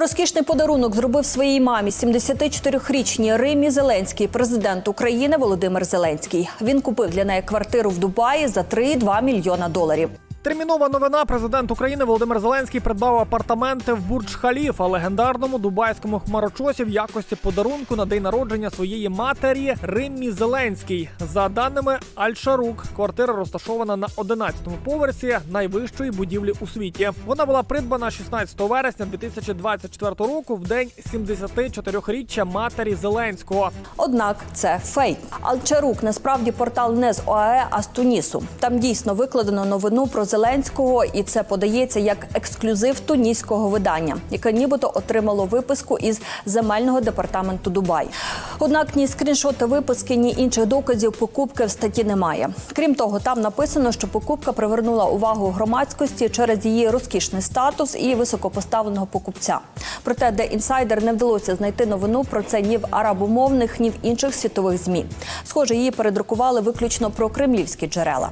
Розкішний подарунок зробив своїй мамі 74-річній Римі Зеленський, президент України Володимир Зеленський. Він купив для неї квартиру в Дубаї за 3,2 мільйона доларів. Термінова новина. Президент України Володимир Зеленський придбав апартаменти в бурдж халіфа легендарному дубайському хмарочосі в якості подарунку на день народження своєї матері Риммі Зеленський. За даними Аль-Шарук, квартира розташована на 11-му поверсі найвищої будівлі у світі. Вона була придбана 16 вересня 2024 року в день 74-річчя матері Зеленського. Однак це фейк. Алчарук насправді портал не з ОАЕ, а з Тунісу. Там дійсно викладено новину про Зеленського, і це подається як ексклюзив туніського видання, яке нібито отримало виписку із земельного департаменту Дубай. Однак ні скріншоти виписки, ні інших доказів покупки в статті немає. Крім того, там написано, що покупка привернула увагу громадськості через її розкішний статус і високопоставленого покупця. Проте, де інсайдер не вдалося знайти новину про це ні в арабомовних, ні в інших світових змі. Схоже, її передрукували виключно про кремлівські джерела.